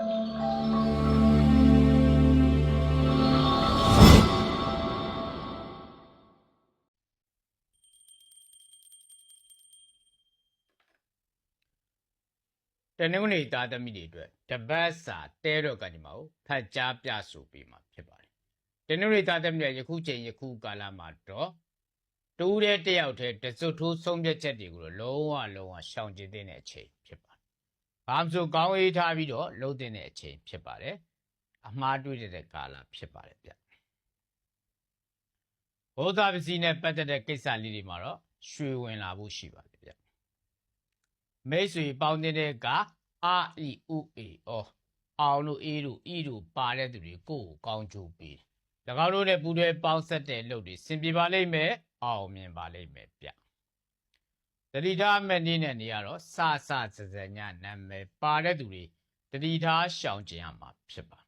တနင်္ဂနွေသားသမီးတွေအတွက်တပတ်စာတဲတော့ကညီမကိုဖတ်ကြားပြဆိုပေးမှာဖြစ်ပါတယ်။တနင်္ဂနွေသားသမီးတွေယခုချိန်ယခုကာလမှာတော့တူးတဲ့တယောက်တည်းတစွတ်ထိုးဆုံးဖြတ်ချက်တွေကိုတော့လုံးဝလုံးဝရှောင်ကျဉ်တဲ့အချိန်ဖြစ်ပါတယ်။ ဘာမှမဆိုကောင်းအေးထားပြီးတော့လုံးတဲ့အချိန်ဖြစ်ပါတယ်။အမှားတွေးတဲ့ကာလဖြစ်ပါတယ်ဗျ။ဘောဓပစ္စည်းနဲ့ပတ်သက်တဲ့ကိစ္စလေးတွေမှာတော့ရွှေဝင်လာဖို့ရှိပါတယ်ဗျ။မိတ်ဆွေပေါင်းတဲ့ကအာအီဥအေအောအောင်လို့အေးလို့ဤလို့ပါတဲ့သူတွေကိုယ့်ကိုကောင်းချိုးပေးတယ်။၎င်းတို့နဲ့ပူးတွဲပေါင်းဆက်တဲ့လုပ်တွေစင်ပြေပါလိမ့်မယ်အောင်မြင်ပါလိမ့်မယ်ဗျ။ တတိထားမဲ့နေ့နဲ့နေရတော့စစစစညနာမည်ပါတဲ့သူတွေတတိထားရှောင်ကျင်ရမှာဖြစ်ပါ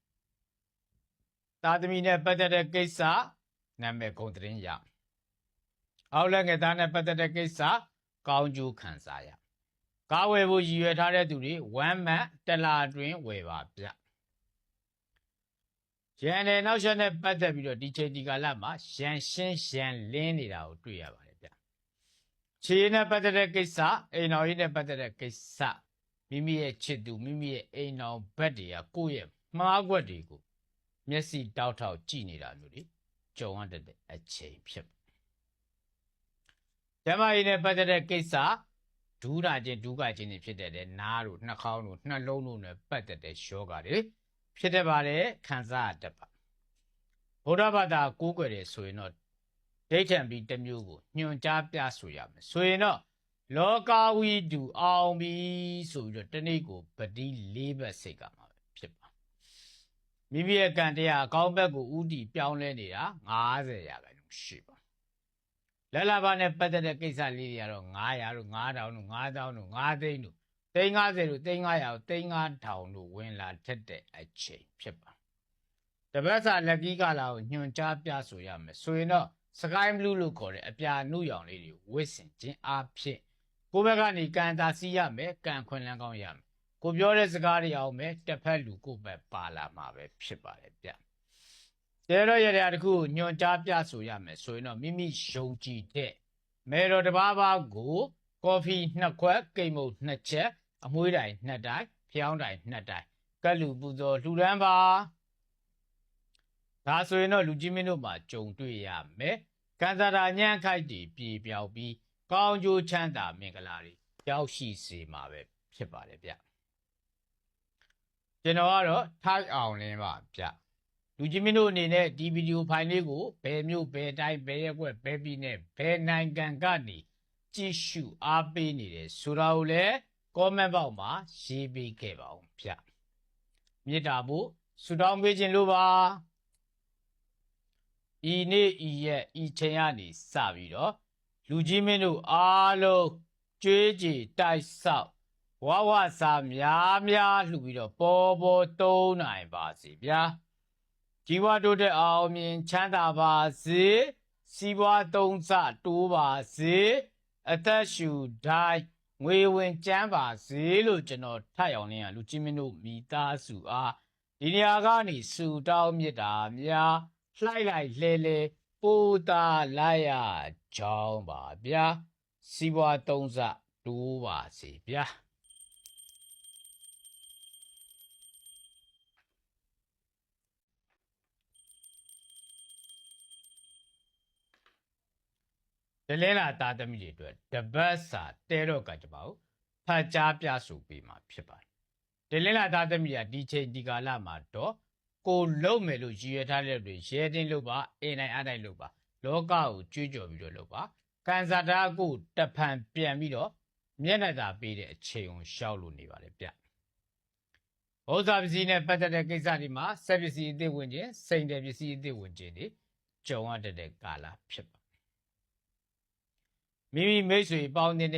။သာသမီနဲ့ပတ်သက်တဲ့ကိစ္စနာမည်ကုန်သတင်းရ။အောက်လက်ငယ်သားနဲ့ပတ်သက်တဲ့ကိစ္စကောင်းကျိုးခံစားရ။ကားဝယ်ဖို့ရည်ရွယ်ထားတဲ့သူတွေဝမ်းမတ်တစ်လာတွင်ဝယ်ပါဗျရန်နယ်နောက်ဆက်နဲ့ပတ်သက်ပြီးတော့ဒီချိန်ဒီကာလမှာရန်ရှင်းရန်လင်းနေတာကိုတွေ့ရပါတယ်ဗျ ခြေရည်နဲ့ပတ်သက်တဲ့ကိစ္စအိမ်တော်ကြီးနဲ့ပတ်သက်တဲ့ကိစ္စမိမိရဲ့ချစ်သူမိမိရဲ့အိမ်တော်ဘက်တွေကကိုယ့်ရဲ့မှားကွက်တွေကိုမျက်စိတောက်ထောက်ကြည့်နေတာမျိုးတွေကြုံရတဲ့အချိန်ဖြစ်ပါကျမကြီးနဲ့ပတ်သက်တဲ့ကိစ္စဒူးတာချင်းဒူးကချင်းတွေဖြစ်တဲ့တဲ့နားတို့နှာခေါင်းတို့နှလုံးတို့နဲ့ပတ်သက်တဲ့ယောဂတွေဖြစ်တတ်ပါတယ်ခံစားရတတ်ပါဗုဒ္ဓဘာသာကိုးကွယ်တယ်ဆိုရင်တော့ ဒိဋ္ဌံပြီးတစ်မျိုးကိုညွှန်ကြားပြဆိုရမယ်ဆိုရင်တော့လောကဝိတုအောင်ပြီဆိုပြီးတော့တနေ့ကိုပတိ၄ဘက်စိတ်ကမှာပဲဖြစ်ပါမိမိရဲ့ကံတရားအကောင်းဘက်ကိုဥတီပြောင်းလဲနေတာ90ရာခိုင်နှုန်းရှိပါလက်လာဘာနဲ့ပတ်သက်တဲ့ကိစ္စလေးတွေကတော့900တို့9000တို့9000တို့9သိန်းတို့350တို့350တို့35000တို့ဝင်လာထက်တဲ့အချိန်ဖြစ်ပါတပတ်စာလက်ကီးကလာကိုညွှန်ကြားပြဆိုရမယ်ဆိုရင်တော့ sky blue လို့ခေါ်တဲ့အပြာနုရောင်လေးတွေဝစ်စင်ခြင်းအဖြစ်ကိုယ့်ဘက်ကနေကန်တာစီးရမယ်ကန်ခွင်လန်းကောင်းရမယ်ကိုပြောတဲ့စကားတွေအောင်မယ်တစ်ဖက်လူကိုယ့်ဘက်ပါလာမှာပဲဖြစ်ပါတယ်ဗျကျဲတော့ရတဲ့တခုကိုညွန်ကြားပြဆိုရမယ်ဆိုရင်တော့မိမိယုံကြည်တဲ့မေတော်တစ်ပါးပါးကိုကော်ဖီနှစ်ခွက်ကိတ်မုတ်နှစ်ချက်အမွှေးတိုင်နှစ်တိုင်ဖျောင်းတိုင်နှစ်တိုင်ကတ်လူပူဇော်လှူဒန်းပါ ဒါဆိုရင်တော့လူကြီးမင်းတို့မှာကြုံတွေ့ရမယ်ကံစားတာညံ့ခိုက်တည်ပြေပြောက်ပြီးကောင်းကျိုးချမ်းသာမင်္ဂလာတွေရောက်ရှိစေမှာပဲဖြစ်ပါတယ်ဗျကျွန်တော်ကတော့ထိုက်အောင်လင်းပါဗျလူကြီးမင်းတို့အနေနဲ့ဒီဗီဒီယိုဖိုင်လေးကိုဘယ်မျိုးဘယ်တိုင်းဘယ်ရက်ွက်ဘယ်ပြည်နဲ့ဘယ်နိုင်ငံကနေကြည့်ရှုအားပေးနေတယ်ဆိုတာကိုလည်း comment box မှာရေးပေးခဲ့ပါဦးဗျမေတ္တာဖို့ဆုတောင်းပေးခြင်းလို့ပါ ဤနေ့ဤရက်ဤချိန်ကနေစပြီးတော့လူကြီးမင်းတို့အားလုံးကြွေးကြေတိုက်ဆောက်ဝဝစာများများလှူပြီးတော့ပေါ်ပေါ်တုံးနိုင်ပါစေဗျာကြီးပွားတိုးတက်အောင်မြင်ချမ်းသာပါစေစီးပွားသုံးဆတိုးပါစေအသက်ရှူတိုင်းငွေဝင်ကျန်းပါစေလို့ကျွန်တော်ထပ်အောင်လင်းရလူကြီးမင်းတို့မိသားစုအားဒီနေရာကနေစူတောင်းမြတ်တာများ လှိုက်လိုက်လဲလဲပိုးတာလိုက်ရကြောင်းပါဗျာစီးပွားသုံးဆတိုးပါစေဗျာဒလဲလာသားသမီးတွေအတွက်တပတ်စာတဲတော့ကကြပါဦးဖတ်ကြားပြဆိုပေးမှာဖြစ်ပါတယ်ဒလဲလာသားသမီးတွေကဒီချိန်ဒီကာလမှာတော့ ကိုလုံးမယ်လို့ရည်ရွယ်ထားတဲ့လူတွေရဲတင်းလုပ်ပါအင်းနိုင်အတိုင်းလုပ်ပါလောကကိုကြွေးကြော်ပြီးတော့လုပ်ပါကန်စာတာကိုတဖန်ပြန်ပြီးတော့မျက်နှာသာပေးတဲ့အချိန်ကိုရှောက်လို့နေပါတယ်ဗျဘောဇာပစ္စည်းနဲ့ပတ်သက်တဲ့ကိစ္စဒီမှာဆက်ပစ္စည်းအသစ်ဝင်ခြင်းစိန်တယ်ပစ္စည်းအသစ်ဝင်ခြင်းတွေကြုံရတတ်တဲ့ကာလဖြစ်ပါမိမိမိတ်ဆွေပေါင်းတဲ့က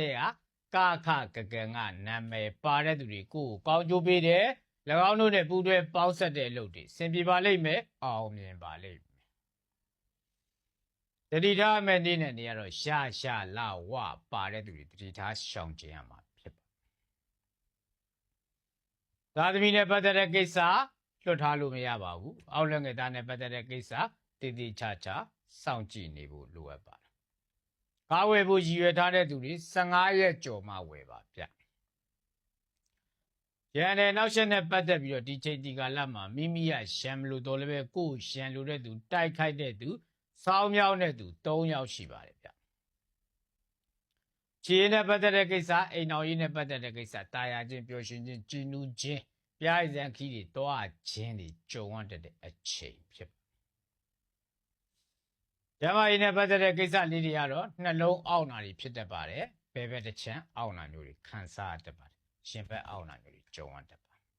ကခကကံကနာမည်ပါတဲ့သူတွေကိုယ်ကိုကောင်းကျိုးပေးတယ်၎ င်းတို့နဲ့ပူးတွဲပေါင်းဆက်တဲ့အလုပ်တွေစင်ပြေပါလိမ့်မယ်အောင်မြင်ပါလိမ့်မယ်တတိထားမဲ့နေ့နဲ့နေရတော့ရှာရှာလာဝပါတဲ့သူတွေတတိထားရှောင်ကျင်ရမှာဖြစ်ပါသားသမီးနဲ့ပတ်သက်တဲ့ကိစ္စလွတ်ထားလို့မရပါဘူးအောက်လက်ငယ်သားနဲ့ပတ်သက်တဲ့ကိစ္စတည်တည်ချာချာစောင့်ကြည့်နေဖို့လိုအပ်ပါတယ်ကားဝယ်ဖို့ရည်ရွယ်ထားတဲ့သူတွေ15ရက်ကြော်မှဝယ်ပါဗျ ရန်တဲ့နောက်ဆက်နဲ့ပတ်သက်ပြီးတော့ဒီချိန်ဒီကာလမှာမိမိရရန်မလို့တော်လည်းပဲကိုယ်ရန်လို့တဲ့သူတိုက်ခိုက်တဲ့သူစောင်းမြောင်းတဲ့သူ3ယောက်ရှိပါတယ်ဗျခြေနဲ့ပတ်သက်တဲ့ကိစ္စအိမ်တော်ရေးနဲ့ပတ်သက်တဲ့ကိစ္စတာယာချင်းပျော်ရွှင်ခြင်းကြည်နူးခြင်းပြိုင်စံခီးတွေတောအခြင်းတွေကြုံရတဲ့အချိန်ဖြစ်ကျမကြီးနဲ့ပတ်သက်တဲ့ကိစ္စလေးတွေကတော့နှလုံးအောင့်တာတွေဖြစ်တတ်ပါတယ်ဘယ်ဘက်တစ်ချမ်းအောင့်တာမျိုးတွေခံစားရတတ်ပါတယ် ရှင်ဘက်အောင့်တာမျိုးတွေကြုံရတတ်ပါတယ်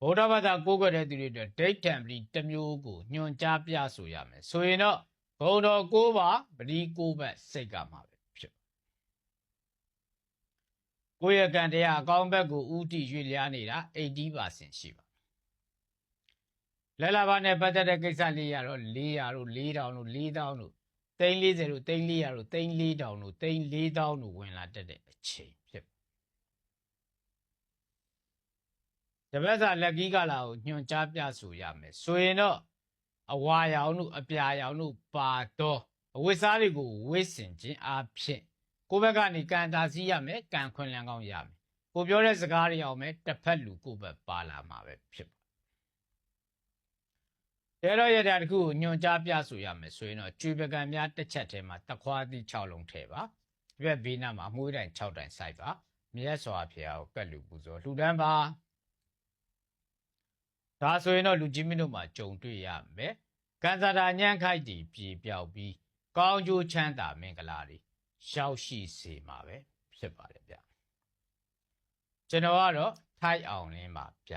ဗုဒ္ဓဘာသာကိုးကွယ်တဲ့သူတွေအတွက်ဒိဋ္ဌံပတိတစ်မျိုးကိုညွန်ကြားပြဆိုရမယ်ဆိုရင်တော့ဘုံတော်ကိုးပါပတိကိုးဘက်စိတ်ကမှာပဲဖြစ်ကိုယ့်ရဲ့ကံတရားအကောင်းဘက်ကိုဥတီရွေ့လျားနေတာ80%ရှိပါလဲလာပါနဲ့ပတ်သက်တဲ့ကိစ္စလေးရတော့400တို့4000တို့4000တို့340တို့340တို့34000တို့34000တို့ဝင်လာတတ်တဲ့အချိန် ဖြစ်တပတ်စာလက်ကြီးကလာကိုညွှန်ကြားပြဆိုရမယ်ဆိုရင်တော့အဝါရောင်တို့အပြာရောင်တို့ပါတော့အဝိစားတွေကိုဝိစင်ခြင်းအဖြစ်ကိုယ့်ဘက်ကနေကံတာစီရမယ်ကံခွင်လန်းကောင်းရမယ်ကိုပြောတဲ့စကားတွေအောင်မယ်တစ်ဖက်လူကိုယ့်ဘက်ပါလာမှာပဲဖြစ်ရဲတော့ရတဲ့တခုကိုညွန်ကြားပြဆိုရမယ်ဆိုရင်တော့ကျွေပကံများတစ်ချက်ထဲမှာတခွားသီး6လုံးထဲပါဒီဘက်ဘေးနားမှာအမွှေးတိုင်6တိုင်စိုက်ပါမြတ်စွာဘုရားကိုကတ်လူပူဇော်လှူဒန်းပါ ဒါဆိုရင်တော့လူကြီးမင်းတို့မှာကြုံတွေ့ရမယ်ကံစားတာညံ့ခိုက်တီပြေပြောက်ပြီးကောင်းကျိုးချမ်းသာမင်္ဂလာတွေရှောက်ရှိစေမှာပဲဖြစ်ပါတယ်ဗျကျွန်တော်ကတော့ထိုက်အောင်လင်းပါဗျ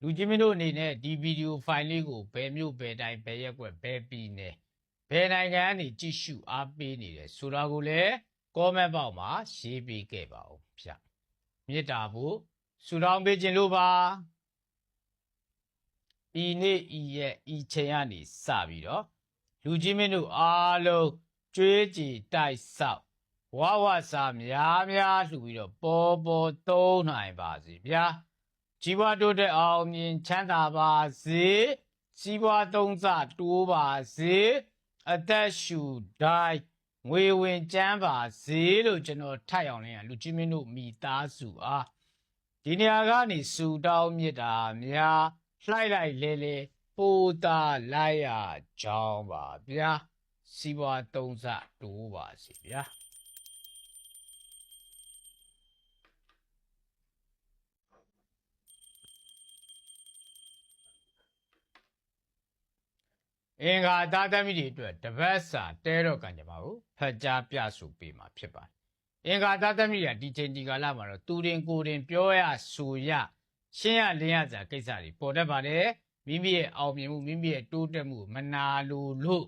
လူကြီးမင်းတို့အနေနဲ့ဒီဗီဒီယိုဖိုင်လေးကိုဘယ်မျိုးဘယ်တိုင်းဘယ်ရက်ွက်ဘယ်ပြည်နယ်ဘယ်နိုင်ငံကနေကြည့်ရှုအားပေးနေတယ်ဆိုတာကိုလည်းကောမန့်ပေါက်မှာရေးပေးခဲ့ပါဦးဗျမေတ္တာဖို့ ဆူတောင်းပေးခြင်းလို့ပါဤနေ့ဤရဲ့ဤချိန်ကနေစပြီးတော့လူကြီးမင်းတို့အားလုံးကြွေးကြည်တိုက်ဆောက်ဝဝစာများများလှူပြီးတော့ပေါ်ပေါ်သုံးနိုင်ပါစီဗျာကြီးပွားတိုးတက်အောင်မြင်ချမ်းသာပါစေကြီးပွားသုံးစတိုးပါစေအသက်ရှူတိုင်းငွေဝင်ကျန်းပါစေလို့ကျွန်တော်ထပ်အောင်လဲလူကြီးမင်းတို့မိသားစုအား ဒီနေရာကနေစူတောင်းမြစ်တာများလှိုက်လိုက်လဲလဲပိုတာလိုက်ရကြောင်းပါဗျာစီးပွားသုံးစတိုးပါစေဗျာအင်္ဂါသားသမီးတွေအတွက်တပတ်စာတဲတော့ကံကြပါဘူးဖတ်ကြားပြဆိုပေးမှာဖြစ်ပါတယ်။ အင်္ဂါသားသမီးတွေကဒီချိန်ဒီကာလမှာတော့သူရင်ကိုယ်ရင်ပြောရဆိုရရှင်းရလင်းရစာကိစ္စတွေပေါ်တတ်ပါတယ်။မိမိရဲ့အောင်မြင်မှုမိမိရဲ့တိုးတက်မှုမနာလိုလို့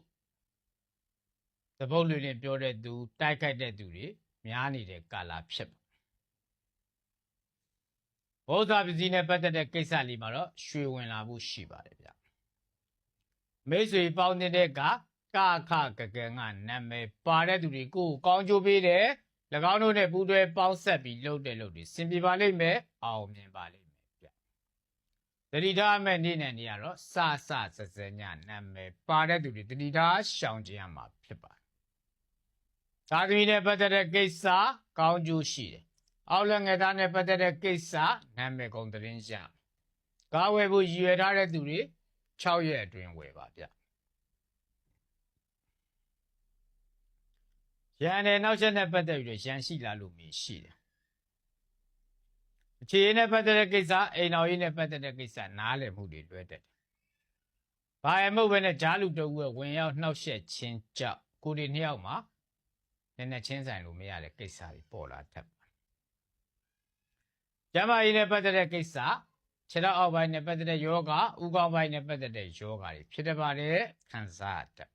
သဘုတ်လွေနဲ့ပြောတဲ့သူ တိုက်ခိုက်တဲ့သူတွေများနေတဲ့ကာလဖြစ်ပါဘုရားပစ္စည်းနဲ့ပတ်သက်တဲ့ကိစ္စလေးမှာတော့ရွှေဝင်လာဖို့ရှိပါတယ်ဗျမိတ်ဆွေပေါင်းတဲ့ကကခကကံကနာမည်ပါတဲ့သူတွေကိုကောင်းကျိုးပေးတယ်၎ င်းတို့နဲ့ပူးတွဲပေါင်းဆက်ပြီးလုပ်တဲ့လုပ်တွေစင်ပြပါလိမ့်မယ်အောင်မြင်ပါလိမ့်မယ်ဗျတတိထားမဲ့နေ့နဲ့နေရတော့စစစစညနာမည်ပါတဲ့သူတွေတတိထားရှောင်ကြရမှာဖြစ်ပါတယ်သာသမီနဲ့ပတ်သက်တဲ့ကိစ္စကောင်းကျိုးရှိတယ်အောက်လက်ငယ်သားနဲ့ပတ်သက်တဲ့ကိစ္စနာမည်ကုန်သတင်းရကားဝယ်ဖို့ရည်ရွယ်ထားတဲ့သူတွေ6ရက်အတွင်းဝယ်ပါဗျ ရန်နဲ့နောက်ချက်နဲ့ပတ်သက်ပြီးတော့ရန်ရှိလာလို့မရှိတယ်အခြေအနေနဲ့ပတ်သက်တဲ့ကိစ္စအိမ်တော်ရေးနဲ့ပတ်သက်တဲ့ကိစ္စနားလည်မှုတွေလွဲတတ်တယ်။ဘာမှမဟုတ်ဘဲနဲ့ဂျားလူတအုပ်ကဝင်ရောက်နှောက်ယှက်ခြင်းကြောင့်ကိုဒီနှစ်ယောက်မှာနည်းနည်းချင်းဆိုင်လို့မရတဲ့ကိစ္စတွေပေါ်လာတတ်ပါတယ်။ကျမကြီးနဲ့ပတ်သက်တဲ့ကိစ္စခြေထောက်အောက်ပိုင်းနဲ့ပတ်သက်တဲ့ယောဂဥကောင်းပိုင်းနဲ့ပတ်သက်တဲ့ယောဂတွေဖြစ်တတ်ပါတယ်ခံစားတတ်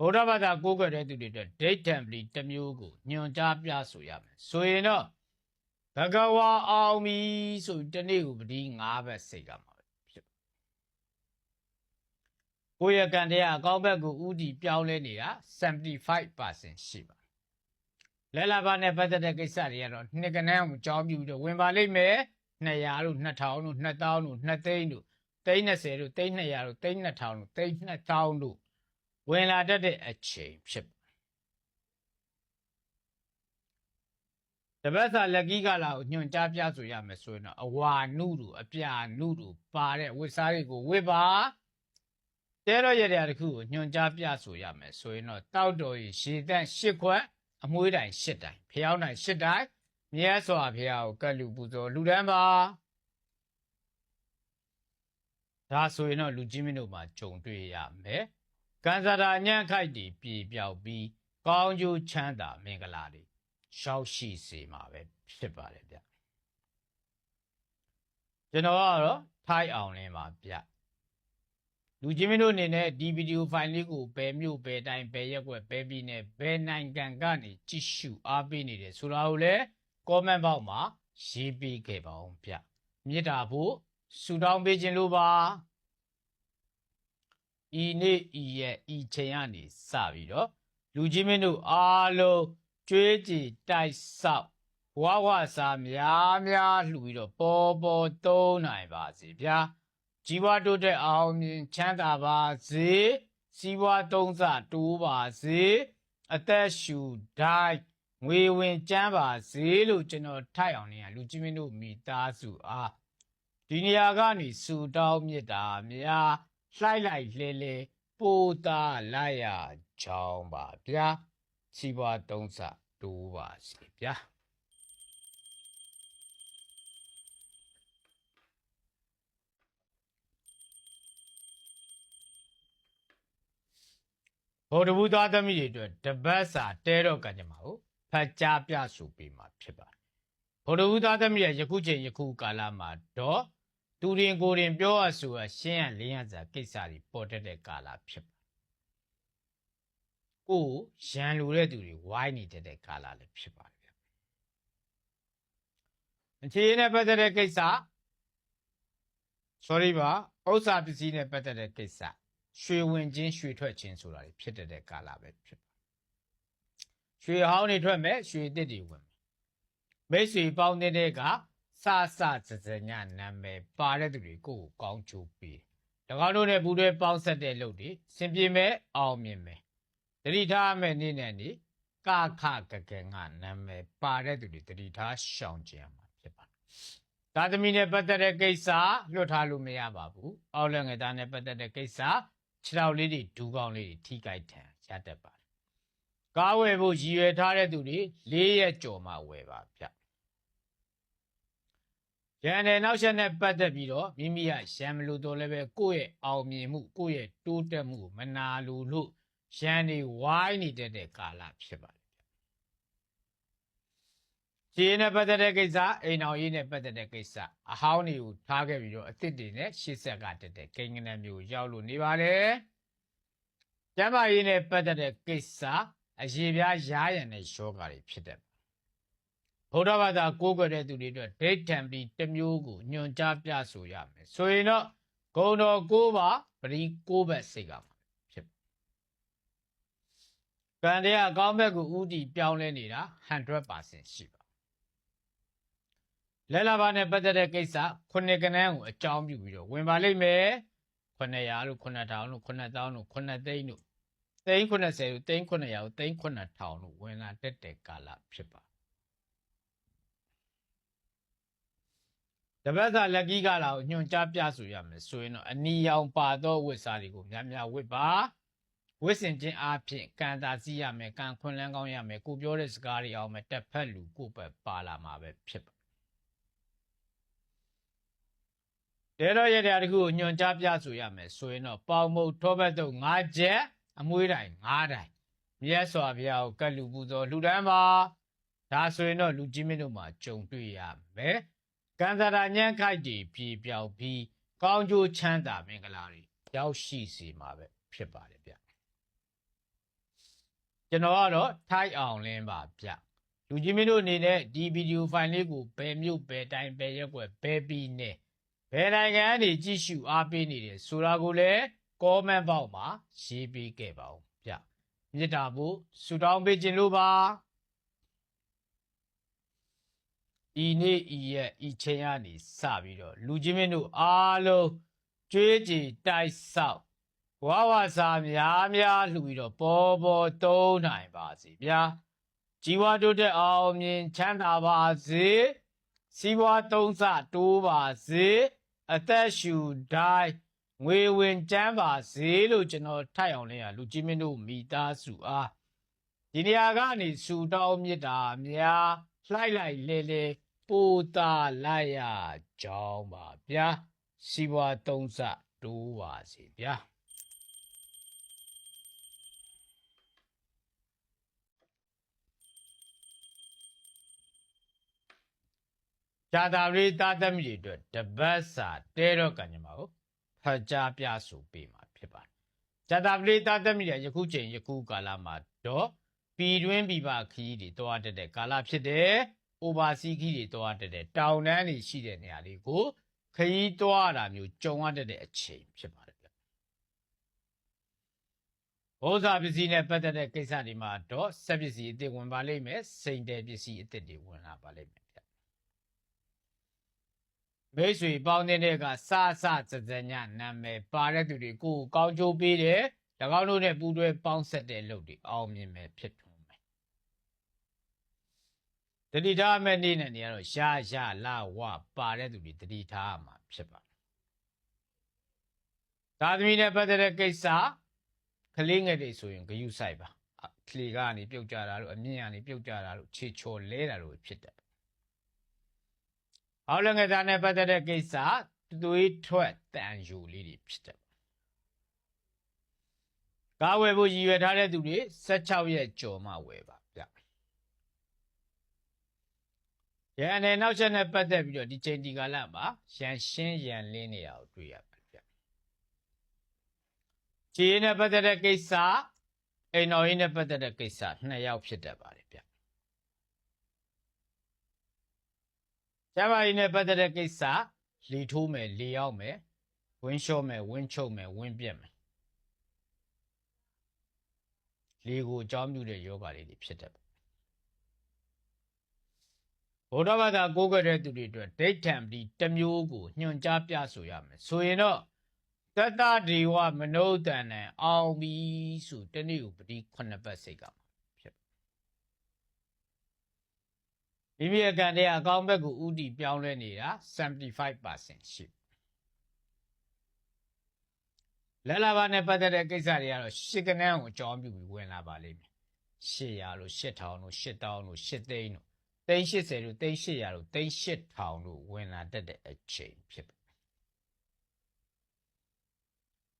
ဗုဒ္ဓဘာသာကိုးကွယ်တဲ့သူတွေအတွက်ဒိဋ္ဌံပလီတစ်မျိုးကိုညွန်ကြားပြဆိုရမယ်ဆိုရင်တော့ဘဂဝါအောင်ပြီဆိုတနေ့ကိုပတိ၅ဘက်စိတ်ကမှာပဲဖြစ်ကိုယ့်ရဲ့ကံတရားအကောင်းဘက်ကိုဥတီပြောင်းလဲနေတာ75%ရှိပါလဲလာပါနဲ့ပတ်သက်တဲ့ကိစ္စတွေကတော့နှစ်ကနန်းကိုကြောင်းပြပြီးတော့ဝင်ပါလိမ့်မယ်200တို့2000တို့2000တို့2သိန်းတို့330တို့300တို့32000တို့32000တို့ ဝင်လာတတ်တဲ့အချိန်ဖြစ်ပါတပတ်စာလက်ကီးကလာကိုညွန်ကြားပြဆိုရမယ်ဆိုရင်တော့အဝါနုတို့အပြာနုတို့ပါတဲ့ဝတ်စားတွေကိုဝတ်ပါတဲတော့ရတဲ့တခုကိုညွန်ကြားပြဆိုရမယ်ဆိုရင်တော့တောက်တော်ရရှည်တန့်ရှစ်ခွက်အမွှေးတိုင်ရှစ်တိုင်ဖျောင်းတိုင်ရှစ်တိုင်မြဲစွာဖျားကိုကတ်လူပူဇော်လူတန်းပါဒါဆိုရင်တော့လူကြီးမင်းတို့မှာဂျုံတွေ့ရမယ် ကန်စာတာညံ့ခိုက်တီပြေပြောက်ပြီးကောင်းကျိုးချမ်းသာမင်္ဂလာတွေရှောက်ရှိစေမှာပဲဖြစ်ပါတယ်ဗျကျွန်တော်ကတော့ထိုက်အောင်လင်းပါဗျလူကြီးမင်းတို့အနေနဲ့ဒီဗီဒီယိုဖိုင်လေးကိုဘယ်မြို့ဘယ်တိုင်းဘယ်ရက်ွက်ဘယ်ပြည်နယ်ဘယ်နိုင်ငံကနေကြည့်ရှုအားပေးနေတယ်ဆိုတာကိုလည်း comment box မှာရေးပေးခဲ့ပါအောင်ဗျမြစ်တာဖို့ဆူတောင်းပေးခြင်းလို့ပါ ဤနေ့ဤရဲ့ဤချိန်ကနေစပြီးတော့လူကြီးမင်းတို့အားလုံးကြွေးကြည်တိုက်ဆောက်ဝဝစာများများလှူပြီးတော့ပေါ်ပေါ်သုံးနိုင်ပါစေဗျာကြီးပွားတိုးတက်အောင်မြင်ချမ်းသာပါစေစီးပွားသုံးစတိုးပါစေအသက်ရှူတိုင်းငွေဝင်ကျန်းပါစေလို့ကျွန်တော်ထိုက်အောင်နေရလူကြီးမင်းတို့မိသားစုအားဒီနေရာကနေစူတောင်းမြစ်တာများ လှိုက်လိုက်လဲလဲပိုတာလိုက်ရကြောင်းပါဗျာစီးပွားသုံးစတိုးပါစေဗျာဗုဒ္ဓဘုသားသမီးတွေအတွက်တပတ်စာတဲတော့ကံကြမှာကိုဖတ်ကြားပြဆိုပေးမှာဖြစ်ပါတယ်ဗုဒ္ဓဘုသားသမီးရဲ့ယခုချိန်ယခုကာလမှာတော့ သူရင်ကိုယ်ရင်ပြောရဆိုရရှင်းရလင်းရစာကိစ္စတွေပေါ်တတ်တဲ့ကာလဖြစ်ပါတယ်ကိုယ်ရန်လိုတဲ့သူတွေဝိုင်းနေတတ်တဲ့ကာလလည်းဖြစ်ပါတယ်ဗျအခြေအနေနဲ့ပတ်သက်တဲ့ကိစ္စ sorry ပါဥစ္စာပစ္စည်းနဲ့ပတ်သက်တဲ့ကိစ္စရွှေဝင်ခြင်းရွှေထွက်ခြင်းဆိုတာတွေဖြစ်တတ်တဲ့ကာလပဲဖြစ်ပါရွှေဟောင်းတွေထွက်မယ်ရွှေတစ်တွေဝင်မယ်မိတ်ဆွေပေါင်းတဲ့က စစစစညနာမည်ပါတဲ့သူတွေကိုယ့်ကိုကောင်းချိုးပေး၎င်းတို့နဲ့ဘူးတွေပေါင်းဆက်တဲ့လုပ်တွေစင်ပြေမဲ့အောင်မြင်မယ်တတိထားမဲ့နေ့နဲ့နေ့ကခကကဲငါနာမည်ပါတဲ့သူတွေတတိထားရှောင်ကြံမှာဖြစ်ပါတယ်သာသမီနဲ့ပတ်သက်တဲ့ကိစ္စလွတ်ထားလို့မရပါဘူးအောက်လက်ငယ်သားနဲ့ပတ်သက်တဲ့ကိစ္စခြေထောက်လေးတွေဒူးကောင်းလေးတွေထိကြိုက်ထန်ရတတ်ပါတယ်ကားဝယ်ဖို့ရည်ရွယ်ထားတဲ့သူတွေ၄ရက်ကြော်မှဝယ်ပါဗျ ရန်တယ်နောက်ဆက်နဲ့ပတ်သက်ပြီးတော့မိမိကရန်မလို့တော့လည်းပဲကိုယ့်ရဲ့အောင်မြင်မှုကိုယ့်ရဲ့တိုးတက်မှုကိုမနာလိုလို့ရန်နေဝိုင်းနေတဲ့တဲ့ကာလဖြစ်ပါတယ်ခြေနဲ့ပတ်သက်တဲ့ကိစ္စအိမ်တော်ရေးနဲ့ပတ်သက်တဲ့ကိစ္စအဟောင်းတွေကိုထားခဲ့ပြီးတော့အစ်စ်တွေနဲ့ရှေ့ဆက်ကတက်တဲ့ကိန်းကနမျိုးရောက်လို့နေပါတယ်။ကျမ်းမာရေးနဲ့ပတ်သက်တဲ့ကိစ္စအရေးပြားရားရံတဲ့ယောဂါတွေဖြစ်တဲ့ ဗုဒ္ဓဘာသာကိုးကွယ်တဲ့သူတွေအတွက်ဒိဋ္ဌံပြီးတစ်မျိုးကိုညွန်ကြားပြဆိုရမယ်။ဆိုရင်တော့ဂုံတော်ကိုးပါပရိကိုးဘက်စိတ်ကမှာဖြစ်။ကံတရားအကောင်းဘက်ကိုဥတီပြောင်းလဲနေတာ100%ရှိပါလဲလာပါနဲ့ပတ်သက်တဲ့ကိစ္စခုနှစ်ကနန်းကိုအကြောင်းပြုပြီးတော့ဝင်ပါလိမ့်မယ်900လို့9000လို့9000လို့9သိန်းလို့သိန်း90လို့သိန်း900လို့သိန်း9000လို့ဝင်လာတက်တဲ့ကာလဖြစ်ပါ တပတ်စာလက်ကီးကလာကိုညွှန်ကြားပြဆိုရမယ်ဆိုရင်တော့အနီရောင်ပါသောဝတ်စားတွေကိုများများဝတ်ပါဝတ်ဆင်ခြင်းအပြင်ကံတာစီရမယ်ကံခွန်လန်းကောင်းရမယ်ကိုပြောတဲ့စကားတွေအောင်မယ်တက်ဖက်လူကိုပဲပါလာမှာပဲဖြစ်ပါတဲတော့ရတဲ့တခုကိုညွန်ကြားပြဆိုရမယ်ဆိုရင်တော့ပေါင်မုတ်ထောဘတ်တုံ၅ချက်အမွှေးတိုင်၅တိုင်မြတ်စွာဘုရားကိုကတ်လူပူဇော်လှူဒန်းပါဒါဆိုရင်တော့လူကြီးမင်းတို့မှာကြုံတွေ့ရမယ် ကံစရာညံ့ခိုက်တီပြေပြောက်ပြီးကောင်းကျိုးချမ်းသာမင်္ဂလာတွေရောက်ရှိစေမှာပဲဖြစ်ပါတယ်ဗျကျွန်တော်ကတော့ထိုက်အောင်လင်းပါဗျလူကြီးမင်းတို့အနေနဲ့ဒီဗီဒီယိုဖိုင်လေးကိုဘယ်မြို့ဘယ်တိုင်းဘယ်ရက်ွက်ဘယ်ပြည်နယ်ဘယ်နိုင်ငံကနေကြည့်ရှုအားပေးနေတယ်ဆိုတာကိုလည်း comment box မှာရေးပေးခဲ့ပါဦးဗျမြစ်တာဖို့ဆူတောင်းပေးခြင်းလို့ပါ ဤနေ့ဤရက်ဤချိန်ကနေစပြီးတော့လူချင်းမင်းတို့အားလုံးကြွေးကြည်တိုက်ဆောက်ဝါဝါစာများများလှူပြီးတော့ပေါ်ပေါ်သုံးနိုင်ပါစေဗျာជីវတိုးတက်အောင်မြင်ချမ်းသာပါစေစီးပွားသုံးဆတိုးပါစေအသက်ရှူတိုင်းငွေဝင်ကျန်းပါစေလို့ကျွန်တော်ထိုက်အောင်လေးရလူကြီးမင်းတို့မိသားစုအားဒီနေရာကနေစူတောင်းမြစ်တာများလှိုက်လိုက်လေလေ ပူတာလိုက်ရကြောင်းပါဗျာစီးပွားသုံးဆတိုးပါစေဗျာဇာတာရိသာသမီတွေအတွက်တပတ်စာတဲတော့ကံကြမ္မာကိုဖတ်ကြားပြဆိုပေးမှာဖြစ်ပါတယ်။ဇာတာရိသာသမီတွေယခုချိန်ယခုကာလမှာတော့ပြည်တွင်းပြည်ပခရီးတွေတွားတက်တဲ့ကာလဖြစ်တယ်။ overseas ခရီးတွေတွားတက်တဲ့တောင်တန်းတွေရှိတဲ့နေရာလေးကိုခရီးတွားတာမျိုးကြုံရတတ်တဲ့အချိန်ဖြစ်ပါတယ်ဗျ။ဘောဇာပစ္စည်းနဲ့ပတ်သက်တဲ့ကိစ္စတွေမှာတော့စက်ပစ္စည်းအစ်စ်ဝင်ပါလိမ့်မယ်။စိန်တယ်ပစ္စည်းအစ်စ်တွေဝင်လာပါလိမ့်မယ်ဗျ။မိတ်ဆွေပေါင်းတဲ့တဲ့ကစစစစညနာမည်ပါတဲ့သူတွေကိုယ်ကောင်းချိုးပေးတယ်၎င်းတို့နဲ့ပူးတွဲပေါင်းဆက်တဲ့လုပ်တွေအောင်မြင်မယ်ဖြစ်ထွန်းမယ် တတိထားမဲ့နေ့နဲ့နေရတော့ရှားရှားလာဝပါတဲ့သူတွေတတိထားရမှာဖြစ်ပါတယ်သာသမီနဲ့ပတ်သက်တဲ့ကိစ္စကလေးငယ်တွေဆိုရင်ဂယုဆိုင်ပါအကလေးကနေပြုတ်ကြတာလို့အမြင့်ကနေပြုတ်ကြတာလို့ခြေချော်လဲတာလို့ဖြစ်တယ်အောက်လက်ငယ်သားနဲ့ပတ်သက်တဲ့ကိစ္စသွေးထွက်တန်ယူလေးတွေဖြစ်တယ်။ကားဝယ်ဖို့ရည်ရွယ်ထားတဲ့သူတွေ16ရက်ကြော်မှဝယ်ပါဗျ။ ရန်နဲ့နောက်ချက်နဲ့ပတ်သက်ပြီးတော့ဒီချိန်ဒီကာလမှာရန်ရှင်းရန်လင်းနေတာကိုတွေ့ရပါဗျ။ခြေရင်းနဲ့ပတ်သက်တဲ့ကိစ္စအိမ်တော်ရင်းနဲ့ပတ်သက်တဲ့ကိစ္စနှစ်ယောက်ဖြစ်တတ်ပါတယ်ဗျ။ကျမ်းမာရေးနဲ့ပတ်သက်တဲ့ကိစ္စလီထိုးမယ်လီရောက်မယ်ဝင်းလျှော့မယ်ဝင်းချုပ်မယ်ဝင်းပြက်မယ်လီကိုအကြောင်းပြုတဲ့ယောဂလေးတွေဖြစ်တယ် ဗုဒ္ဓဘာသာကိုးကွယ်တဲ့သူတွေအတွက်ဒိဋ္ဌံပတိတစ်မျိုးကိုညွှန်ကြားပြဆိုရမယ်ဆိုရင်တော့တတ္တဒေဝမနုဿန်နဲ့အောင်ပြီဆိုတနေ့ကိုပတိခုနှစ်ပတ်စိတ်ကမှာဖြစ်မိမိအကံတည်းအကောင်းဘက်ကိုဥတီပြောင်းလဲနေတာ75%ရှိလဲလာပါနဲ့ပတ်သက်တဲ့ကိစ္စတွေကတော့ရှစ်ကနန်းကိုအကြောင်းပြုပြီးဝင်လာပါလိမ့်မယ်800လို့8000လို့8000လို့8သိန်းလို့ 380လို့3800လို့38000လို့ဝင်လာတတ်တဲ့အချိန်ဖြစ်ပါ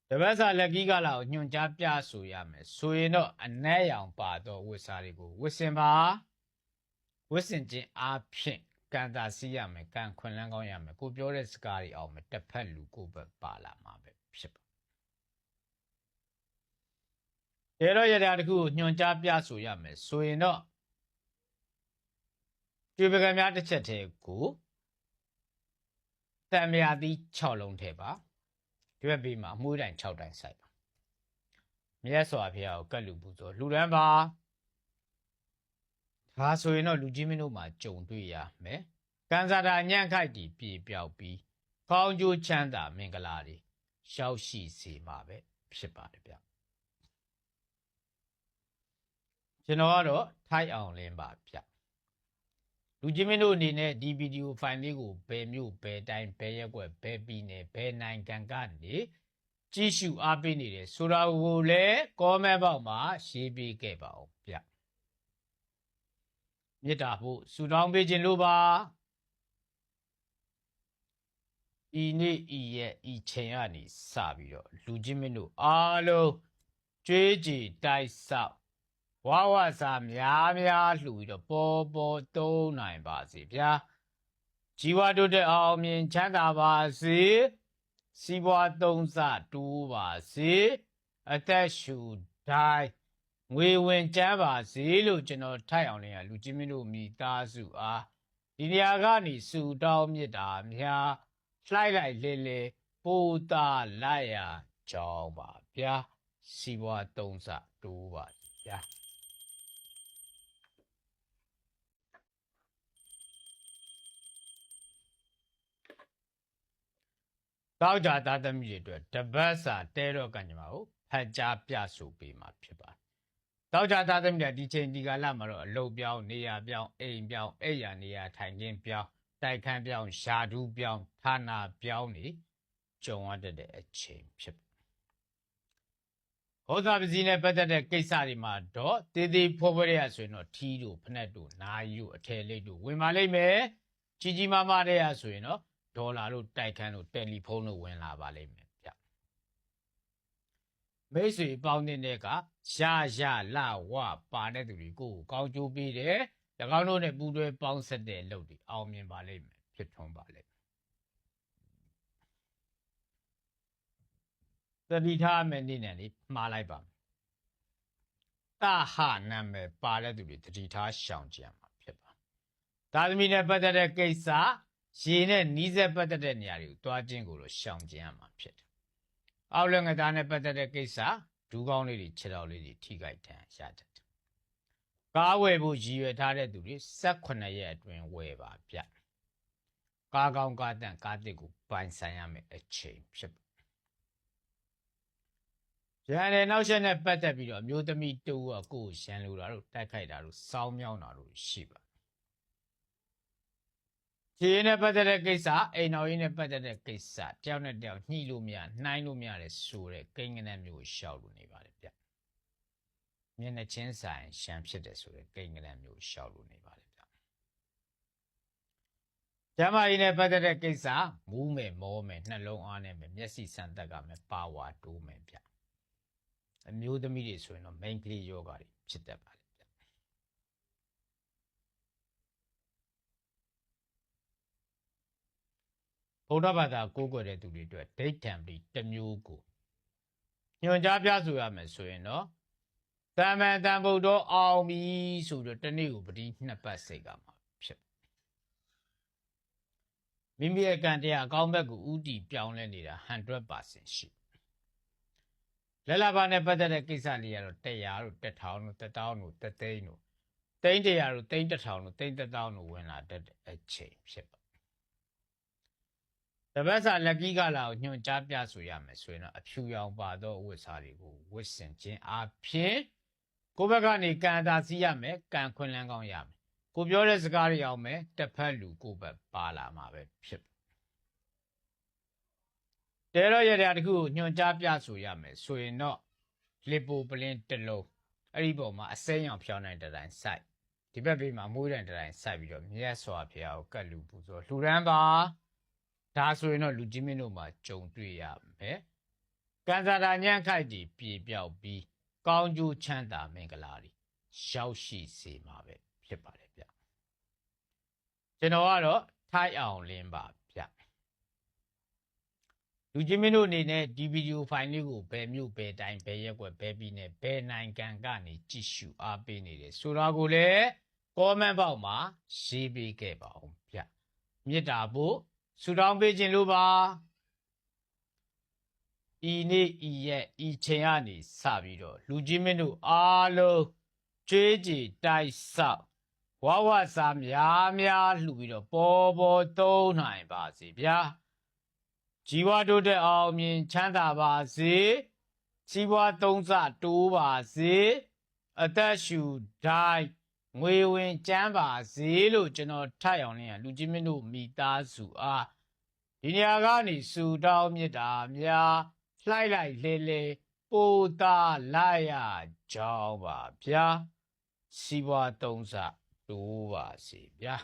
တပတ်စာလက်ကြီးကလာကိုညွှန်ကြားပြဆိုရမယ်ဆိုရင်တော့အနက်ရောင်ပါတော့ဝစ်စားတွေကိုဝစ်စင်ပါဝစ်စင်ချင်းအားဖြင့်ကန်တာစီးရမယ်ကန်ခွန်လန်းကောင်းရမယ်ကိုပြောတဲ့စကားတွေအောင်မယ်တစ်ဖက်လူကိုပဲပါလာမှာပဲဖြစ်ပါရေတော့ရတာတခုကိုညွှန်ကြားပြဆိုရမယ်ဆိုရင်တော့ ကျွေပကံများတစ်ချက်တည်းကိုတံမြာသီး6လုံးထည့်ပါဒီဘက်ပြီးမှာအမှုတိုင်6တိုင်ဆိုင်ပါမြတ်စွာဘုရားကိုကတ်လူပူဇော်လှူဒန်းပါဒါဆိုရင်တော့လူကြီးမင်းတို့မှာကြုံတွေ့ရမယ်။ကန်စာတာညံ့ခိုက်တီပြေပြောက်ပြီးကောင်းကျိုးချမ်းသာမင်္ဂလာတွေရှောက်ရှိစေမှာပဲဖြစ်ပါတယ်ဗျ။ကျွန်တော်ကတော့ထိုက်အောင်လင်းပါဗျ။ လူကြီးမင်းတို့အနေနဲ့ဒီဗီဒီယိုဖိုင်လေးကိုဘယ်မျိုးဘယ်တိုင်းဘယ်ရက်ကွက်ဘယ်ပြည်နယ်ဘယ်နိုင်ငံကနေကြည့်ရှုအားပေးနေတယ်ဆိုတာကိုလည်း comment box မှာ ရေးပေးခဲ့ပါဦးဗျ။မေတ္တာဖို့ဆူတောင်းပေးခြင်းလို့ပါဤနေ့ဤရဲ့ဤချိန်ကနေစပြီးတော့လူချင်းမင်းတို့အားလုံးကြွေးကြည်တိုက်ဆောက် ဝါဝစာများများလှူပြီးတော့ပေါ်ပေါ်သုံးနိုင်ပါစေဗျာជីវတုတဲ့အောင်မြင်ချမ်းသာပါစေစီးပွားသုံးစတိုးပါစေအသက်ရှူတိုင်းငွေဝင်ကျန်းပါစေလို့ကျွန်တော်ထိုက်အောင်လည်းလူချင်းမင်းတို့မိသားစုအားဒီနေရာကနေစူတောင်းမြစ်တာများလှိုက်လိုက်လေလေပိုတာလိုက်ရကြောင်းပါဗျာစီဘွားသုံးစတိုးပါဗျာ တောက်ကြသားသမီးတွေအတွက်တပတ်စာတဲတော့ကံကြမှာကိုဖတ်ကြားပြဆိုပေးမှာဖြစ်ပါတယ်တောက်ကြသားသမီးတွေဒီချိန်ဒီကာလမှာတော့အလုတ်ပြောင်းနေရာပြောင်းအိမ်ပြောင်းအိမ်ရနေရာထိုင်ခြင်းပြောင်းတိုက်ခန်းပြောင်းယာဒူးပြောင်းဌာနာပြောင်းနေကြုံရတဲ့အချိန်ဖြစ်ဟောသာပစီနဲ့ပတ်သက်တဲ့ကိစ္စတွေမှာတော့တည်တည်ဖောဖောရရဆိုရင်တော့ထီးတို့ဖနက်တို့နာယီတို့အထယ်လေးတို့ဝင်ပါလိမ့်မယ်ကြီးကြီးမားမားတဲ့ရဆိုရင်တော့ ဒေါ်လာတို့တိုက်ခန်းတို့တယ်လီဖုန်းတို့ဝင်လာပါလိမ့်မယ်ဗျမိတ်ဆွေပေါင်းတဲ့ကရရလာဝပါတဲ့သူတွေကိုကောင်းကျိုးပေးတယ်၎င်းတို့နဲ့ပူးတွဲပေါင်းဆက်တဲ့လုပ်တွေအောင်မြင်ပါလိမ့်မယ်ဖြစ်ထွန်းပါလိမ့်မယ်သတိထားမယ်နေနဲ့လေမှားလိုက်ပါမယ်တဟနာမည်ပါတဲ့သူတွေသတိထားရှောင်ကြံမှာဖြစ်ပါသာသမီနဲ့ပတ်သက်တဲ့ကိစ္စ ရေနဲ့နီးစပ်ပတ်သက်တဲ့နေရာတွေကိုတွားခြင်းကိုလို့ရှောင်ကြံမှာဖြစ်တယ်အောက်လက်ငသားနဲ့ပတ်သက်တဲ့ကိစ္စဒူးကောင်းလေးတွေခြေတော်လေးတွေထိခိုက်ထန်ရတတ်တယ်ကားဝယ်ဖို့ရည်ရွယ်ထားတဲ့သူတွေ18ရက်အတွင်းဝယ်ပါဗျကားကောင်းကားတန့်ကားတစ်ကိုပိုင်ဆိုင်ရမယ်အချိန်ဖြစ်ပါရန်တဲ့နောက်ဆက်နဲ့ပတ်သက်ပြီးတော့အမျိုးသမီးတူကကိုယ်ကိုရန်လိုတာတို့တိုက်ခိုက်တာတို့စောင်းမြောင်းတာတို့ရှိပါ ခြေရင်းနဲ့ပတ်သက်တဲ့ကိစ္စအိမ်တော်ရင်းနဲ့ပတ်သက်တဲ့ကိစ္စတယောက်နဲ့တယောက်ညှိလို့မရနှိုင်းလို့မရတဲ့ဆိုတဲ့ကိန်းကနန်းမျိုးကိုရှောက်လို့နေပါတယ်ဗျမျက်နှာချင်းဆိုင်ရှမ်းဖြစ်တယ်ဆိုတဲ့ကိန်းကနန်းမျိုးကိုရှောက်လို့နေပါတယ်ဗျကျမကြီးနဲ့ပတ်သက်တဲ့ကိစ္စမူးမယ်မောမယ်နှလုံးအားနဲ့မယ်မျက်စိဆန်သက်ကမယ်ပါဝါတိုးမယ်ဗျအမျိုးသမီးတွေဆိုရင်တော့ main ကလေးယောဂါတွေဖြစ်တတ်ပါ ဗျဗုဒ္ဓဘာသာကိုးကွယ်တဲ့သူတွေအတွက်ဒိဋ္ဌံပြီးတစ်မျိုးကိုညွန်ကြားပြဆိုရမယ်ဆိုရင်တော့တမ္မန်တန်ဗုဒ္ဓအောင်ပြီဆိုတော့တနေ့ကိုပတိနှစ်ပတ်စိတ်ကမှာဖြစ်မိမိရဲ့ကံတရားအကောင်းဘက်ကိုဥတီပြောင်းလဲနေတာ100%ရှိလက်လာပါနဲ့ပတ်သက်တဲ့ကိစ္စလေးကတော့100တို့1000တို့1000တို့3000တို့တိန်း100တို့တိန်း1000တို့တိန်း1000တို့ဝင်လာတဲ့အချိန်ဖြစ်ပါ တပတ်စာလက်ကီးကလာကိုညွှန်ကြားပြဆိုရမယ်ဆိုရင်တော့အဖြူရောင်ပါသောဝတ်စားတွေကိုဝတ်ဆင်ခြင်းအပြင်ကိုယ့်ဘက်ကနေကံသာစီးရမယ်ကံခွင်လန်းကောင်းရမယ်ကိုပြောတဲ့စကားတွေအောင်မယ်တစ်ဖက်လူကိုယ့်ဘက်ပါလာမှာပဲဖြစ်တဲတော့ရတဲ့တခုကိုညွှန်ကြားပြဆိုရမယ်ဆိုရင်တော့လစ်ပိုပလင်းတစ်လုံးအဲ့ဒီပုံမှာအစိမ်းရောင်ဖြောင်းနိုင်တဲ့တိုင်းစိုက်ဒီဘက်ဘေးမှာမွေးတဲ့တိုင်းစိုက်ပြီးတော့မြတ်စွာဘုရားကိုကတ်လူပူဇော်လှူဒန်းပါ ဒါဆိုရင်တော့လူကြီးမင်းတို့မှာကြုံတွေ့ရမယ်ကံစားတာညံ့ခိုက်တီပြေပြောက်ပြီးကောင်းကျိုးချမ်းသာမင်္ဂလာတွေရောက်ရှိစေမှာပဲဖြစ်ပါတယ်ဗျကျွန်တော်ကတော့ထိုက်အောင်လင်းပါဗျလူကြီးမင်းတို့အနေနဲ့ဒီဗီဒီယိုဖိုင်လေးကိုဘယ်မျိုးဘယ်တိုင်းဘယ်ရက်ွက်ဘယ်ပြည်နယ်ဘယ်နိုင်ငံကနေကြည့်ရှုအားပေးနေတယ်ဆိုတာကိုလည်း comment box မှာရေးပေးခဲ့ပါအောင်ဗျမေတ္တာဖို့ ဆူတောင်းပေးခြင်းလို့ပါဤနေ့ဤရက်ဤချိန်ကနေစပြီးတော့လူကြီးမင်းတို့အားလုံးကြွေးကြည်တိုက်ဆောက်ဝဝစာများများလှူပြီးတော့ပေါ်ပေါ်သုံးနိုင်ပါစေဗျာဇီဝတိုးတက်အောင်မြင်ချမ်းသာပါစေဇီဝသုံးစတိုးပါစေအသက်ရှူတိုင်း ငွေဝင်ကျန်းပါစေလို့ကျွန်တော်ထပ်အောင်လင်းရလူကြီးမင်းတို့မိသားစုအားဒီနေရာကနေစူတောင်းမြစ်တာများလှိုက်လိုက်လေလေပိုတာလိုက်ရကြောင်းပါဗျာစီးပွားသုံးစတိုးပါစေဗျာ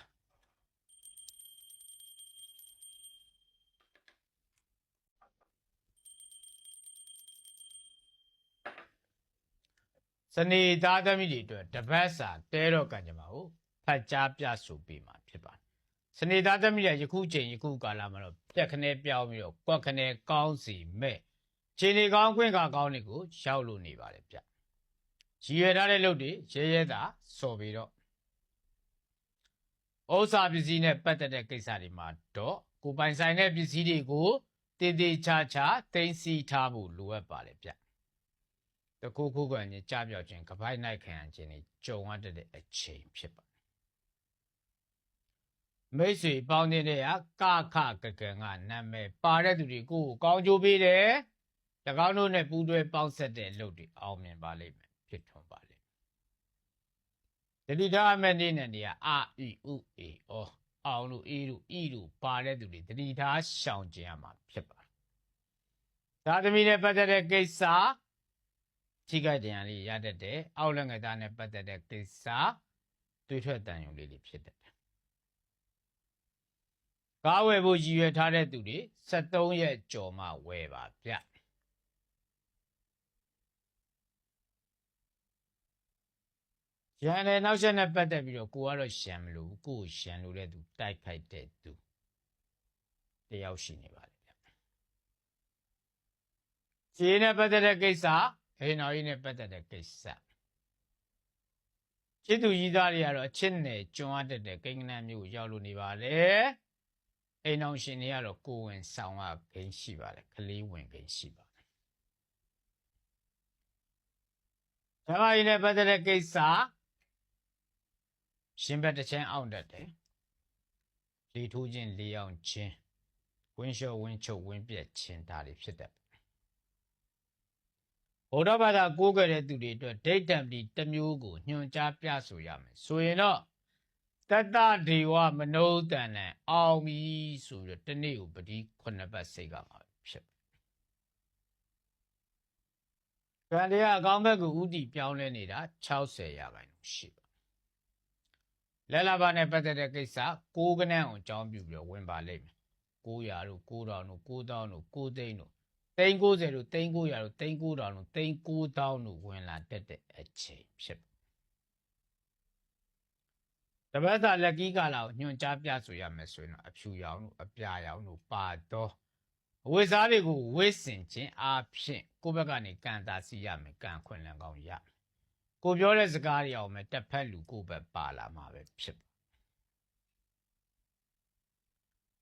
နေသားသမီးတွေအတွက်တပတ်စာတဲတော့ကံကြမှာကိုဖတ်ကြားပြဆိုပေးမှာဖြစ်ပါတယ်စနေသားသမီးတွေယခုချိန်ယခုကာလမှာတော့ပြက်ခနဲပြောင်းပြီးတော့ကွက်ခနဲကောင်းစီမဲ့ခြေနေကောင်းခွင့်ကကောင်းတွေကိုရောက်လို့နေပါတယ်ဗျရည်ရွယ်ထားတဲ့လုပ်တွေရဲရဲသာစော်ပြီးတော့ဥစ္စာပစ္စည်းနဲ့ပတ်သက်တဲ့ကိစ္စတွေမှာတော့ကိုပိုင်ဆိုင်တဲ့ပစ္စည်းတွေကိုတည်တည်ချာချာတင်စီထားဖို့လိုအပ်ပါတယ်ဗျ တခုခုကညကြပြောက်ခြင်းကပိုက်နိုင်ခံခြင်းတွေကြုံရတဲ့အချိန်ဖြစ်ပါမိတ်ဆွေပေါင်းတဲ့ကကခကကံကနာမည်ပါတဲ့သူတွေကိုယ်ကိုကောင်းကျိုးပေးတယ်၎င်းတို့နဲ့ပူးတွဲပေါင်းဆက်တဲ့အလုပ်တွေအောင်မြင်ပါလိမ့်မယ်ဖြစ်ထွန်းပါလိမ့်မယ်တတိထားအမဲ့နေ့နဲ့နေရအာအီဥအေဩအောင်လို့အေးလို့ဤလို့ပါတဲ့သူတွေတတိထားရှောင်ကျင်ရမှာဖြစ်ပါတယ်သာသမီနဲ့ပတ်သက်တဲ့ကိစ္စ ထိခိုက်တရားလေးရတတ်တယ်အောက်လက်ငယ်သားနဲ့ပတ်သက်တဲ့ကိစ္စတွေးထွက်တန်ရုံလေးတွေဖြစ်တတ်တယ်ကားဝယ်ဖို့ရည်ရွယ်ထားတဲ့သူတွေ73ရက်ကြော်မှဝယ်ပါဗျရန်တယ်နောက်ဆက်နဲ့ပတ်သက်ပြီးတော့ကိုကတော့ရှန်မလို့ဘူးကိုကိုရှန်လို့တဲ့သူတိုက်ခိုက်တဲ့သူတယောက်ရှိနေပါလေဗျခြေနဲ့ပတ်သက်တဲ့ကိစ္စ ဟေနော်ကြီးနဲ့ပတ်သက်တဲ့ကိစ္စချစ်သူကြီးသားတွေကတော့အချစ်နဲ့ကျွမ်းအပ်တဲ့ကိန်းဂဏန်းမျိုးကိုရောက်လို့နေပါလေအိမ်အောင်ရှင်တွေကတော့ကိုယ်ဝင်ဆောင်ရဂိမ်းရှိပါတယ်ကလေးဝင်ဂိမ်းရှိပါတယ်ဓမ္မကြီးနဲ့ပတ်သက်တဲ့ကိစ္စရှင်ဘက်တစ်ချမ်းအောင်တတ်တယ်လေထိုးခြင်းလေအောင်ခြင်းဝင်းလျှော့ဝင်းချုပ်ဝင်းပြက်ခြင်းဒါတွေဖြစ်တတ် ဗုဒ္ဓဘာသာကိုးကွယ်တဲ့သူတွေအတွက်ဒိဋ္ဌံပတိတစ်မျိုးကိုညွှန်ကြားပြဆိုရမယ်ဆိုရင်တော့တတဒေဝမနုဿန်နဲ့အောင်ပြီဆိုတော့ဒီနေ့ကိုပတိခုနှစ်ပတ်စိတ်ကမှာဖြစ်ကံတရားအကောင်းဘက်ကိုဥတီပြောင်းလဲနေတာ60ရာခိုင်နှုန်းရှိပါလက်လာပါနဲ့ပတ်သက်တဲ့ကိစ္စကိုးကနန်းအောင်အကြောင်းပြုပြီးတော့ဝင်ပါလိမ့်မယ်900တို့9000တို့9000တို့9000တို့ 390တို့390တို့390တောင်တို့390တောင်တို့ဝင်လာတက်တဲ့အချိန်ဖြစ်တပတ်စာလက်ကြီးကာလာကိုညွန်ကြားပြဆိုရမယ်ဆိုရင်တော့အဖြူရောင်တို့အပြာရောင်တို့ပါတော့အဝိစားတွေကိုဝိစင်ခြင်းအပြင်ကိုယ့်ဘက်ကနေကန်တာစီရမယ်ကန်ခွင်လန်ကောင်းရကိုပြောတဲ့စကားတွေအောင်မယ်တစ်ဖက်လူကိုယ့်ဘက်ပါလာမှာပဲဖြစ်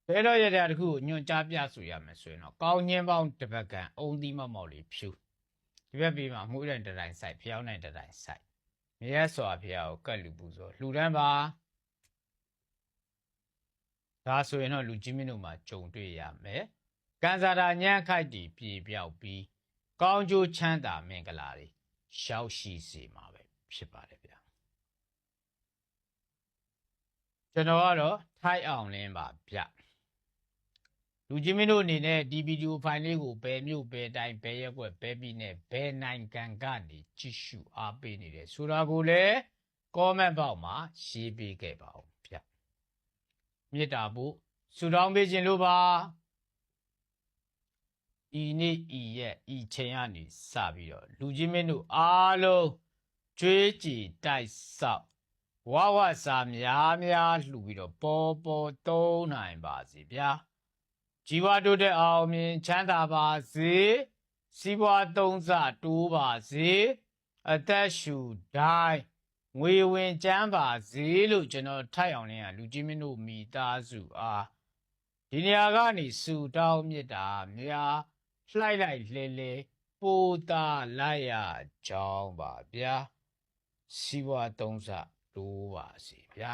ပါဘယ်တော့ရတဲ့တခုကိုညွန်ကြားပြဆိုရမယ်ဆိုရင်တော့ကောင်းညင်းပေါင်းတစ်ပတ်ကန်အုံသီးမမောက်လေးဖြူဒီဘက်ပြီးမှမှုတိုင်းတတိုင်းဆိုင်ဖျောင်းတိုင်းတတိုင်းဆိုင်မြရဲစွာဖျားကိုကတ်လူပူဆိုလှူဒန်းပါဒါဆိုရင်တော့လူကြီးမင်းတို့မှာကြုံတွေ့ရမယ်ကန်စာတာညံ့ခိုက်တီပြေပြောက်ပြီးကောင်းကျိုးချမ်းသာမင်္ဂလာတွေရှောက်ရှိစေမှာပဲဖြစ်ပါတယ်ဗျာကျွန်တော်ကတော့ထိုက်အောင်လင်းပါဗျ လူကြီးမင်းတို့အနေနဲ့ဒီဗီဒီယိုဖိုင်လေးကိုဘယ်မြို့ဘယ်တိုင်းဘယ်ရက်ွက်ဘယ်ပြည်နယ်ဘယ်နိုင်ငံကနေကြည့်ရှုအားပေးနေတယ်ဆိုတာကိုလည်း comment box မှာရေးပေးခဲ့ပါဦးဗျမေတ္တာဖို့ဆုတောင်းပေးခြင်းလို့ပါဤနေ့ဤရက်ဤချိန်ကနေစပြီးတော့လူကြီးမင်းတို့အားလုံးကြွေးကြည်တိုက်ဆောက်ဝဝစာများများလှူပြီးတော့ပေါ်ပေါ်သုံးနိုင်ပါစေဗျာ ជីវတိုးတဲ့အောင်မြင်ချမ်းသာပါစေစီးပွားသုံးစတိုးပါစေအသက်ရှူတိုင်းငွေဝင်ချမ်းပါစေလို့ကျွန်တော်ထိုက်အောင်လင်းကလူကြီးမင်းတို့မိသားစုအားဒီနေရာကနေစူတောင်းမြစ်တာများလှိုက်လိုက်လဲလဲပိုတာလိုက်ရကြောင်းပါဗျာစီးပွားသုံးစတိုးပါစေဗျာ